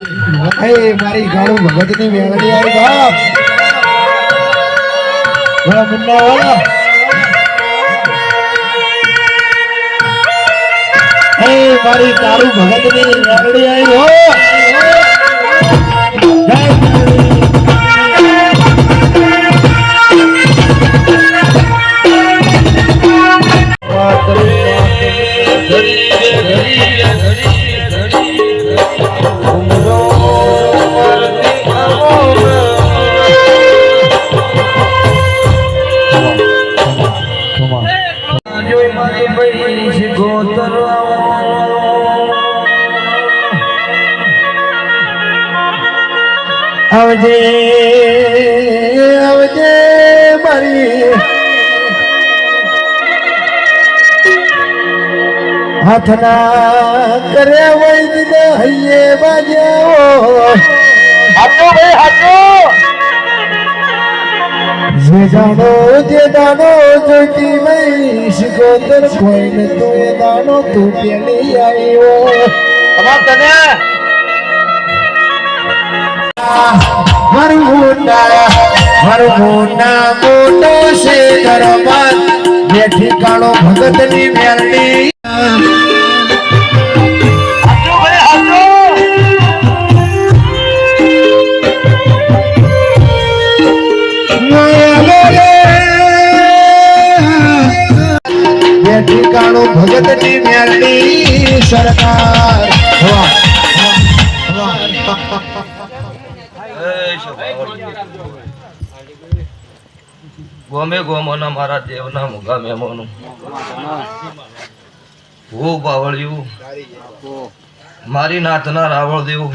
મારી ગાળું ભગતની મેળડી આવી બાપ વાહ, મુન્ના, વાહ. હે, મારી કાળું ભગતની મેળડી આવી, હો. જય મેળડી. જોઈ મારી બહેન છે આવજે આવજે મારી. હાથના કરે વૈદને હૈયે બાજાઓ. હાથો ભાઈ હાચો. જે દાણો જે દાણો જોઈતી મઈ ગોતર કોઈને તો એ દાણો તું પેલી આવ્યો અમાર તને? મારું મોટા મારું મોટા મોટો છે દરબાર જે ઠીકાણો ભગતની મેલડી ગોમે ગોમોના મારા દેવના મુગા મેમોનું. હું બાવળિયું. મારી નાથના રાવળ દેવું